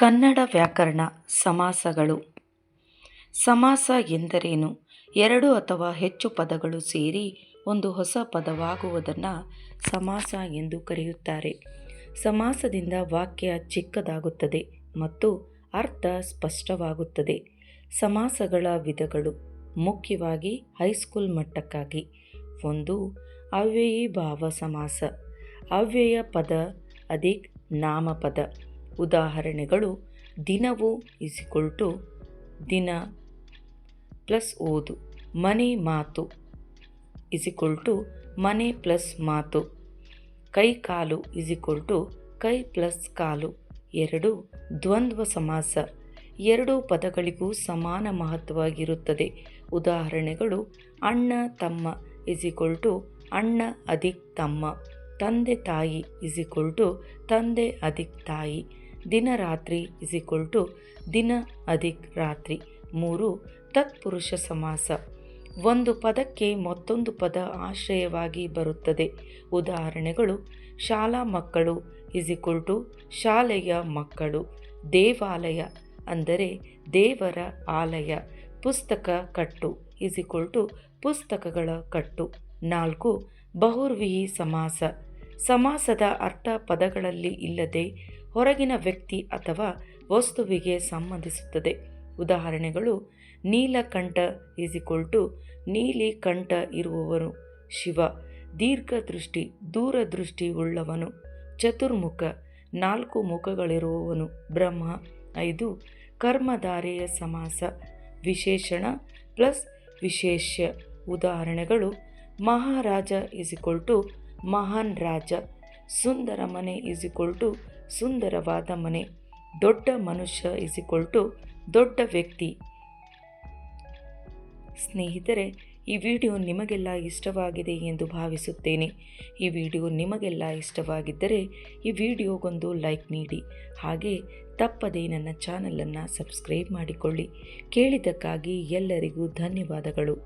ಕನ್ನಡ ವ್ಯಾಕರಣ ಸಮಾಸಗಳು. ಸಮಾಸ ಎಂದರೇನು? ಎರಡು ಅಥವಾ ಹೆಚ್ಚು ಪದಗಳು ಸೇರಿ ಒಂದು ಹೊಸ ಪದವಾಗುವುದನ್ನು ಸಮಾಸ ಎಂದು ಕರೆಯುತ್ತಾರೆ. ಸಮಾಸದಿಂದ ವಾಕ್ಯ ಚಿಕ್ಕದಾಗುತ್ತದೆ ಮತ್ತು ಅರ್ಥ ಸ್ಪಷ್ಟವಾಗುತ್ತದೆ. ಸಮಾಸಗಳ ವಿಧಗಳು ಮುಖ್ಯವಾಗಿ ಹೈಸ್ಕೂಲ್ ಮಟ್ಟಕ್ಕಾಗಿ. ಒಂದು, ಅವ್ಯಯೀಭಾವ ಸಮಾಸ. ಅವ್ಯಯ ಪದ, ಅಧಿಕ್ ನಾಮಪದ. ಉದಾಹರಣೆಗಳು ದಿನವು ಇಸಿಕೊಲ್ ಟು ದಿನ ಪ್ಲಸ್ ಓದು, ಮನೆ ಮಾತು ಇಸಿಕೊಲ್ ಟು ಮನೆ ಪ್ಲಸ್ ಮಾತು ಕೈ ಕಾಲು ಇಸಿಕೊಲ್ ಟು ಕೈ ಪ್ಲಸ್ ಕಾಲು ಎರಡು ದ್ವಂದ್ವ ಸಮಾಸ ಎರಡು ಪದಗಳಿಗೂ ಸಮಾನ ಮಹತ್ವವಾಗಿರುತ್ತದೆ. ಉದಾಹರಣೆಗಳು ಅಣ್ಣ, ತಮ್ಮ ಇಸಿಕೊಲ್ ಟು ಅಣ್ಣ, ಅಧಿಕ್, ತಮ್ಮ ತಂದೆ, ತಾಯಿ ಇಸಿಕೊಲ್ ಟು ತಂದೆ, ಅಧಿಕ್, ತಾಯಿ ದಿನ ರಾತ್ರಿ ಈಕ್ವಲ್ ಟು ದಿನ ಅಧಿಕ್ ರಾತ್ರಿ. ಮೂರು, ತತ್ಪುರುಷ ಸಮಾಸ. ಒಂದು ಪದಕ್ಕೆ ಮತ್ತೊಂದು ಪದ ಆಶ್ರಯವಾಗಿ ಬರುತ್ತದೆ. ಉದಾಹರಣೆಗಳು, ಶಾಲಾ ಮಕ್ಕಳು ಈಕ್ವಲ್ ಟು ಶಾಲೆಯ ಮಕ್ಕಳು. ದೇವಾಲಯ ಅಂದರೆ ದೇವರ ಆಲಯ. ಪುಸ್ತಕ ಕಟ್ಟು ಈಕ್ವಲ್ ಟು ಪುಸ್ತಕಗಳ ಕಟ್ಟು. ನಾಲ್ಕು, ಬಹುರ್ವಿಹಿ ಸಮಾಸ. ಸಮಾಸದ ಅರ್ಥ ಪದಗಳಲ್ಲಿ ಇಲ್ಲದೆ ಹೊರಗಿನ ವ್ಯಕ್ತಿ ಅಥವಾ ವಸ್ತುವಿಗೆ ಸಂಬಂಧಿಸುತ್ತದೆ. ಉದಾಹರಣೆಗಳು ನೀಲಕಂಠ ಇಸಿಕೊಲ್ ಟು ನೀಲಿ ಕಂಠ ಇರುವವನು ಶಿವ ದೀರ್ಘದೃಷ್ಟಿ ದೂರದೃಷ್ಟಿ ಉಳ್ಳವನು ಚತುರ್ಮುಖ, ನಾಲ್ಕು ಮುಖಗಳಿರುವವನು ಬ್ರಹ್ಮ, ಐದು ಕರ್ಮಧಾರೆಯ ಸಮಾಸ, ವಿಶೇಷಣ ಪ್ಲಸ್ ವಿಶೇಷ್ಯ. ಉದಾಹರಣೆಗಳು, ಮಹಾರಾಜ ಟು ಮಹಾನ್ ರಾಜ. ಸುಂದರ ಮನೆ ಟು ಸುಂದರವಾದ ಮನೆ. ದೊಡ್ಡ ಮನುಷ್ಯ ಟು ದೊಡ್ಡ ವ್ಯಕ್ತಿ. ಸ್ನೇಹಿತರೆ, ಈ ವಿಡಿಯೋ ನಿಮಗೆಲ್ಲ ಇಷ್ಟವಾಗಿದೆ ಎಂದು ಭಾವಿಸುತ್ತೇನೆ. ಈ ವಿಡಿಯೋ ನಿಮಗೆಲ್ಲ ಇಷ್ಟವಾಗಿದ್ದರೆ ಈ ವಿಡಿಯೋಗೊಂದು ಲೈಕ್ ನೀಡಿ. ಹಾಗೆ ತಪ್ಪದೇ ನನ್ನ ಚಾನಲನ್ನು ಸಬ್ಸ್ಕ್ರೈಬ್ ಮಾಡಿಕೊಳ್ಳಿ. ಕೇಳಿದ್ದಕ್ಕಾಗಿ ಎಲ್ಲರಿಗೂ ಧನ್ಯವಾದಗಳು.